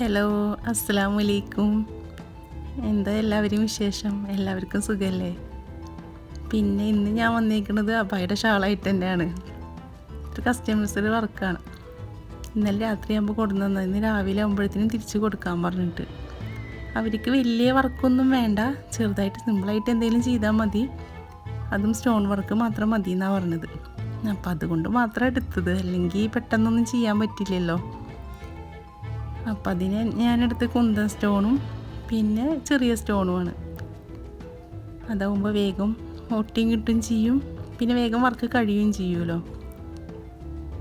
Hello അസ്സലാമു അലൈക്കും എന്താ എല്ലാവരും വിശേഷം? എല്ലാവർക്കും സുഖമല്ലേ പിന്നെ ഇന്ന് ഞാൻ വന്നേക്കുന്നത് അബായുടെ ഷാളായിട്ട് തന്നെയാണ്. ഒരു കസ്റ്റമേഴ്സിന്റെ വർക്കാണ്. ഇന്നലെ രാത്രിയാകുമ്പോൾ കൊടുന്നു ഇന്ന് രാവിലെ ആകുമ്പോഴത്തേനും തിരിച്ച് കൊടുക്കാൻ പറഞ്ഞിട്ട്. അവർക്ക് വലിയ വർക്കൊന്നും വേണ്ട. ചെറുതായിട്ട് സിമ്പിളായിട്ട് എന്തെങ്കിലും ചെയ്താൽ മതി. അതും സ്റ്റോൺ വർക്ക് മാത്രം മതി എന്നാണ് പറഞ്ഞത്. അപ്പം അതുകൊണ്ട് മാത്രം എടുത്തത്. അല്ലെങ്കിൽ പെട്ടെന്നൊന്നും ചെയ്യാൻ പറ്റില്ലല്ലോ. അപ്പം അതിന് ഞാനെടുത്ത് കുന്തൻ സ്റ്റോണും പിന്നെ ചെറിയ സ്റ്റോണുമാണ്. അതാവുമ്പോൾ വേഗം ഒട്ടിയും കിട്ടും ചെയ്യും. പിന്നെ വേഗം വർക്ക് കഴിയുകയും ചെയ്യുമല്ലോ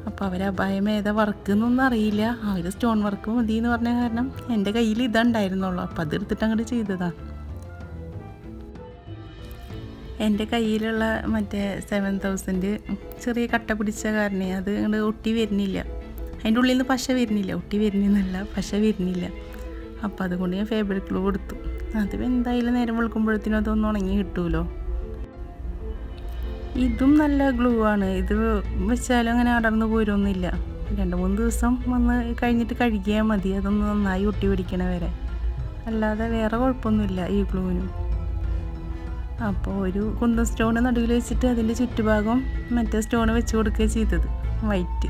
അപ്പോൾ അവർ അപായം ഏതാ വർക്ക് എന്നൊന്നും അറിയില്ല. അവർ സ്റ്റോൺ വർക്ക് മതി എന്ന് പറഞ്ഞ കാരണം എന്റെ കയ്യിൽ ഇതുണ്ടായിരുന്നുള്ളൂ. അപ്പം അതെടുത്തിട്ട് അങ്ങോട്ട് ചെയ്തതാണ് എന്റെ കയ്യിലുള്ള മറ്റേ സെവൻ തൗസൻഡ് ചെറിയ കട്ട പിടിച്ച കാരണേ അത് അങ്ങോട്ട് ഒട്ടി വരുന്നില്ല. അതിന്റെ ഉള്ളിൽ നിന്ന് പശ വരുന്നില്ല ഒട്ടി വരുന്നില്ല പശ വരുന്നില്ല. അപ്പോൾ അതുകൊണ്ട് ഞാൻ ഫേബ്രിക് ഗ്ലൂ കൊടുത്തു. അത് എന്തായാലും നേരം വെളുക്കുമ്പോഴത്തേനും അതൊന്നും ഉണങ്ങി കിട്ടുമല്ലോ ഇതും നല്ല ഗ്ലൂ ആണ്. ഇത് വെച്ചാലും അങ്ങനെ അടർന്നു പോരൊന്നുമില്ല രണ്ട് മൂന്ന് ദിവസം വന്ന് കഴിഞ്ഞിട്ട് കഴുകിയാൽ മതി. അതൊന്ന് നന്നായി ഒട്ടി പിടിക്കണ വരെ. അല്ലാതെ വേറെ കുഴപ്പമൊന്നുമില്ല ഈ ഗ്ലൂവിനും അപ്പോൾ ഒരു കുന്തം സ്റ്റോൺ നടുവിൽ വെച്ചിട്ട് അതിന്റെ ചുറ്റുഭാഗം മറ്റേ സ്റ്റോൺ വെച്ച് കൊടുക്കുകയാണ് ചെയ്തത്. വൈറ്റ്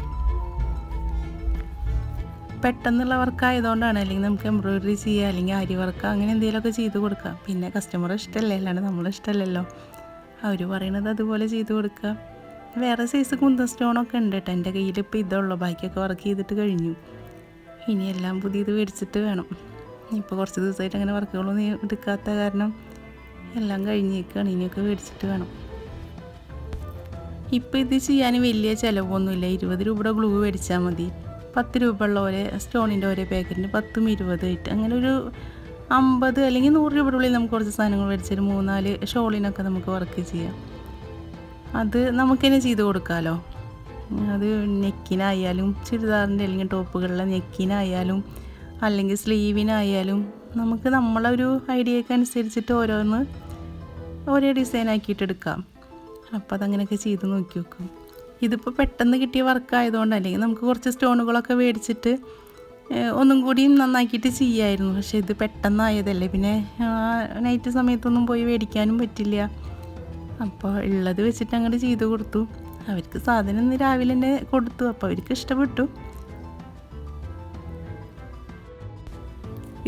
പെട്ടെന്നുള്ള വർക്ക് ആയതുകൊണ്ടാണ് അല്ലെങ്കിൽ നമുക്ക് എംബ്രോയിഡറി ചെയ്യുക അല്ലെങ്കിൽ അരി വർക്ക് അങ്ങനെ എന്തെങ്കിലുമൊക്കെ ചെയ്ത് കൊടുക്കാം പിന്നെ കസ്റ്റമർ ഇഷ്ടമല്ലേ? അല്ലാണ്ട് നമ്മൾ ഇഷ്ടമല്ലല്ലോ. അവർ പറയണത് അതുപോലെ ചെയ്ത് കൊടുക്കുക. വേറെ സൈസ് കുന്ത സ്റ്റോണൊക്കെ ഉണ്ട് കേട്ടോ. എന്റെ കയ്യിൽ ഇപ്പോൾ ഇതുള്ളൂ ബാക്കിയൊക്കെ വർക്ക് ചെയ്തിട്ട് കഴിഞ്ഞു. ഇനി എല്ലാം പുതിയത് മേടിച്ചിട്ട് വേണം. ഇപ്പോൾ കുറച്ച് ദിവസമായിട്ട് അങ്ങനെ വർക്കുകളൊന്നും എടുക്കാത്ത കാരണം എല്ലാം കഴിഞ്ഞേക്കാണ്. ഇനിയൊക്കെ മേടിച്ചിട്ട് വേണം. ഇപ്പോൾ ഇത് ചെയ്യാൻ വലിയ ചിലവൊന്നുമില്ല. ഇരുപത് രൂപയുടെ ഗ്ലൂ മേടിച്ചാൽ മതി. പത്ത് രൂപ ഉള്ള പോലെ സ്റ്റോണിന്റെ ഓരോ പാക്കറ്റിന് പത്തും ഇരുപതായിട്ട് അങ്ങനെ ഒരു അമ്പത് അല്ലെങ്കിൽ നൂറ് രൂപയുടെ ഉള്ളിൽ നമുക്ക് കുറച്ച് സാധനങ്ങൾ മേടിച്ചൊരു മൂന്നാൽ ഷോളിനൊക്കെ നമുക്ക് വർക്ക് ചെയ്യാം. അത് നമുക്ക് ചെയ്ത് കൊടുക്കാമല്ലോ അത് നെക്കിനായാലും ചുരിദാറിന്റെ അല്ലെങ്കിൽ ടോപ്പുകളിലെ നെക്കിനായാലും അല്ലെങ്കിൽ സ്ലീവിനായാലും നമുക്ക് നമ്മളെ ഒരു ഐഡിയക്ക് അനുസരിച്ചിട്ട് ഓരോന്ന് ഓരോ ഡിസൈൻ ആക്കിയിട്ടെടുക്കാം അപ്പോൾ അതങ്ങനെയൊക്കെ ചെയ്ത് നോക്കി നോക്കും ഇതിപ്പോൾ പെട്ടെന്ന് കിട്ടിയ വർക്ക് ആയതുകൊണ്ട് അല്ലെങ്കിൽ നമുക്ക് കുറച്ച് സ്റ്റോണുകളൊക്കെ മേടിച്ചിട്ട് ഒന്നും കൂടിയും നന്നാക്കിയിട്ട് ചെയ്യായിരുന്നു. പക്ഷേ ഇത് പെട്ടെന്നായതല്ലേ. പിന്നെ നൈറ്റ് സമയത്തൊന്നും പോയി മേടിക്കാനും പറ്റില്ല. അപ്പോൾ ഉള്ളത് വെച്ചിട്ട് അങ്ങോട്ട് ചെയ്ത് കൊടുത്തു. അവർക്ക് സാധനം ഇന്ന് രാവിലെ തന്നെ കൊടുത്തു. അപ്പോൾ അവർക്ക് ഇഷ്ടപ്പെട്ടു.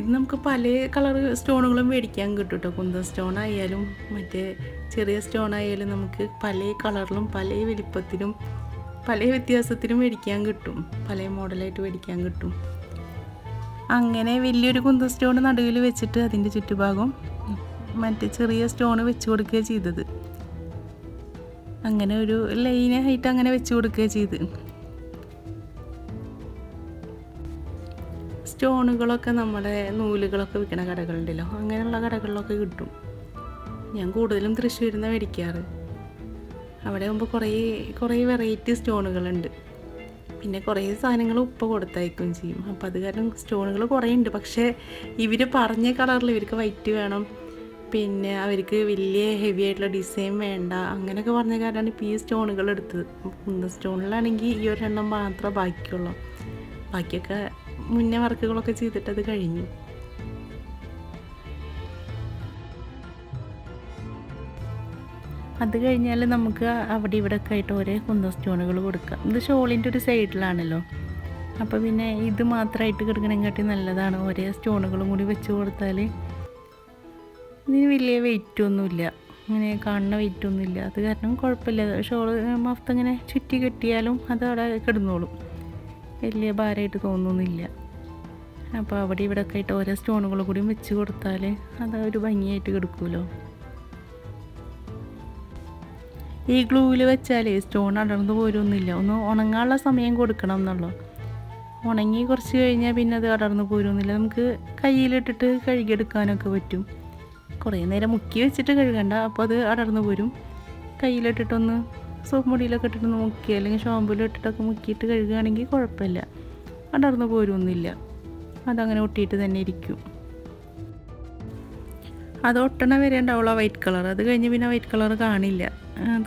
ഇത് നമുക്ക് പല കളർ സ്റ്റോണുകളും മേടിക്കാൻ കിട്ടും കേട്ടോ സ്റ്റോൺ ആയാലും മറ്റേ ചെറിയ സ്റ്റോൺ ആയാലും നമുക്ക് പല കളറിലും പല വലിപ്പത്തിലും പല വ്യത്യാസത്തിലും മേടിക്കാൻ കിട്ടും. പല മോഡലായിട്ട് മേടിക്കാൻ കിട്ടും. അങ്ങനെ വലിയൊരു കുന്ത സ്റ്റോൺ നടുവിൽ വെച്ചിട്ട് അതിന്റെ ചുറ്റുഭാഗം മറ്റേ ചെറിയ സ്റ്റോൺ വെച്ച് കൊടുക്കുകയാണ് ചെയ്തത്. അങ്ങനെ ഒരു ലൈനായിട്ട് അങ്ങനെ വെച്ച് കൊടുക്കുകയാണ് ചെയ്ത്. സ്റ്റോണുകളൊക്കെ നമ്മുടെ നൂലുകളൊക്കെ വിൽക്കുന്ന കടകളുണ്ടല്ലോ. അങ്ങനെയുള്ള കടകളിലൊക്കെ കിട്ടും. ഞാൻ കൂടുതലും തൃശ്ശൂരിൽ നിന്ന് മേടിക്കാറ്. അവിടെ ആകുമ്പോൾ കുറേ കുറേ വെറൈറ്റി സ്റ്റോണുകളുണ്ട്. പിന്നെ കുറേ സാധനങ്ങൾ ഉപ്പ് കൊടുത്തയക്കുകയും ചെയ്യും. അപ്പോൾ അത് കാരണം സ്റ്റോണുകൾ കുറേ ഉണ്ട്. പക്ഷേ ഇവർ പറഞ്ഞ കളറിൽ ഇവർക്ക് വൈറ്റ് വേണം. പിന്നെ അവർക്ക് വലിയ ഹെവി ആയിട്ടുള്ള ഡിസൈൻ വേണ്ട. അങ്ങനെയൊക്കെ പറഞ്ഞ കാരണമാണ് ഇപ്പോൾ ഈ സ്റ്റോണുകൾ എടുത്തത്. കുന്ന സ്റ്റോണിലാണെങ്കിൽ ഈ ഒരെണ്ണം മാത്രമേ ബാക്കിയുള്ളൂ. ബാക്കിയൊക്കെ മുന്നേ വർക്കുകളൊക്കെ ചെയ്തിട്ട് അത് കഴിഞ്ഞു. അത് കഴിഞ്ഞാൽ നമുക്ക് അവിടെ ഇവിടെ ഒക്കെ ആയിട്ട് ഓരോ കുന്തം സ്റ്റോണുകൾ കൊടുക്കാം. ഇത് ഷോളിന്റെ ഒരു സൈഡിലാണല്ലോ. അപ്പോൾ പിന്നെ ഇത് മാത്രമായിട്ട് കിടക്കണെങ്കാട്ടി നല്ലതാണ്. ഒരേ സ്റ്റോണുകളും കൂടി വെച്ച് കൊടുത്താൽ ഇതിന് വലിയ വെയിറ്റ് ഒന്നുമില്ല. ഇങ്ങനെ കാണുന്ന വെയിറ്റ് ഒന്നുമില്ല. അത് കാരണം കുഴപ്പമില്ല. ഷോൾ മൊത്തം ഇങ്ങനെ ചുറ്റി കെട്ടിയാലും അത് അവിടെ കിടന്നോളും. വലിയ ഭാരമായിട്ട് തോന്നുന്നില്ല. അപ്പോൾ അവിടെ ഇവിടെ ഒക്കെ ആയിട്ട് ഓരോ സ്റ്റോണുകൾ കൂടി വെച്ച് കൊടുത്താൽ അത് ഒരു ഭംഗിയായിട്ട് കിടക്കുമല്ലോ. ഈ ഗ്ലൂവിൽ വെച്ചാൽ സ്റ്റോൺ അടർന്നു പോരൊന്നുമില്ല ഒന്ന് ഉണങ്ങാനുള്ള സമയം കൊടുക്കണം എന്നുള്ളൂ. ഉണങ്ങി കുറച്ച് കഴിഞ്ഞാൽ പിന്നെ അത് അടർന്നു പോരൊന്നുമില്ല നമുക്ക് കയ്യിലിട്ടിട്ട് കഴുകിയെടുക്കാനൊക്കെ പറ്റും. കുറേ നേരം മുക്കി വെച്ചിട്ട് കഴുകണ്ട. അപ്പോൾ അത് അടർന്നു പോരും. കയ്യിലിട്ടിട്ടൊന്ന് സോപ്പ് മുടിയിലൊക്കെ ഇട്ടിട്ട് മുക്കി അല്ലെങ്കിൽ ഷാമ്പൂലിട്ടിട്ടൊക്കെ മുക്കിയിട്ട് കഴുകുകയാണെങ്കിൽ കുഴപ്പമില്ല. അടർന്നു പോരുമൊന്നുമില്ല അതങ്ങനെ ഒട്ടിയിട്ട് തന്നെ ഇരിക്കും. അത് ഒട്ടണ വരെ ഉണ്ടാവുള്ളൂ വൈറ്റ് കളർ. അത് കഴിഞ്ഞ് പിന്നെ വൈറ്റ് കളർ കാണില്ല.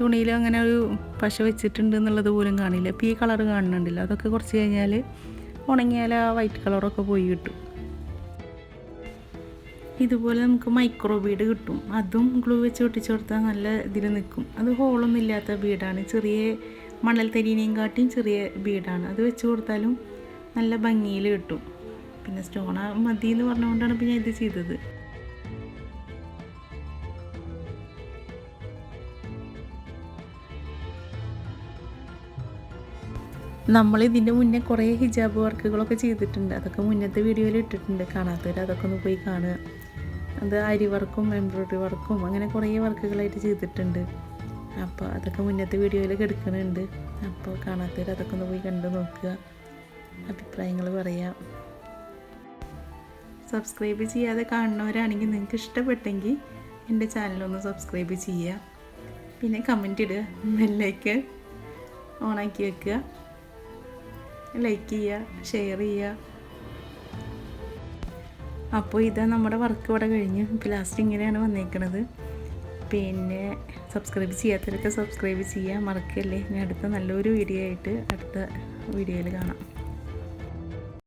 തുണിയിൽ അങ്ങനെ ഒരു പശ വെച്ചിട്ടുണ്ട് എന്നുള്ളത് പോലും കാണില്ല. ഇപ്പോൾ ഈ കളർ കാണുന്നുണ്ടല്ലോ. അതൊക്കെ കുറച്ച് കഴിഞ്ഞാൽ ഉണങ്ങിയാൽ ആ വൈറ്റ് കളറൊക്കെ പോയി കിട്ടും. ഇതുപോലെ നമുക്ക് മൈക്രോ ബീഡ് കിട്ടും. അതും ഗ്ലൂ വെച്ച് ഒട്ടിച്ചു കൊടുത്താൽ നല്ല ഇതിൽ നിൽക്കും അത് ഹോളൊന്നും ഇല്ലാത്ത ബീഡാണ് ചെറിയ മണൽ തരീനെയും കാട്ടിയും ചെറിയ ബീഡാണ് അത് വെച്ച് കൊടുത്താലും നല്ല ഭംഗിയിൽ കിട്ടും. പിന്നെ സ്റ്റോണ മതി എന്ന് പറഞ്ഞുകൊണ്ടാണ് പിന്നെ ഇത് ചെയ്തത്. നമ്മൾ ഇതിന്റെ മുന്നേ കുറേ ഹിജാബ് വർക്കുകളൊക്കെ ചെയ്തിട്ടുണ്ട്. അതൊക്കെ മുന്നത്തെ വീഡിയോയിൽ ഇട്ടിട്ടുണ്ട്. കാണാത്തവർ അതൊക്കെ ഒന്ന് പോയി കാണുക. അത് അരി വർക്കും എംബ്രോയ്ഡറി വർക്കും അങ്ങനെ കുറേ വർക്കുകളായിട്ട് ചെയ്തിട്ടുണ്ട്. അപ്പോൾ അതൊക്കെ മുന്നത്തെ വീഡിയോയിൽ എടുക്കുന്നുണ്ട് അപ്പോൾ കാണാത്തവർ അതൊക്കെ ഒന്ന് പോയി കണ്ടു നോക്കുക. അഭിപ്രായങ്ങൾ പറയാം. സബ്സ്ക്രൈബ് ചെയ്യാതെ കാണുന്നവരാണെങ്കിൽ നിങ്ങൾക്ക് ഇഷ്ടപ്പെട്ടെങ്കിൽ എന്റെ ചാനലൊന്ന് സബ്സ്ക്രൈബ് ചെയ്യുക. പിന്നെ കമന്റ് ഇടുക. ബെല്ലൈക്ക് ഓണാക്കി വെക്കുക. ലൈക്ക് ചെയ്യുക ഷെയർ ചെയ്യുക. അപ്പോൾ ഇതാ നമ്മുടെ വർക്ക് ഇവിടെ കഴിഞ്ഞു. ലാസ്റ്റ് ഇങ്ങനെയാണ് വന്നേക്കണത്. പിന്നെ സബ്സ്ക്രൈബ് ചെയ്യാത്തവരൊക്കെ സബ്സ്ക്രൈബ് ചെയ്യുക മറക്കല്ലേ? ഞാൻ അടുത്ത നല്ലൊരു വീഡിയോ ആയിട്ട് അടുത്ത വീഡിയോയിൽ കാണാം.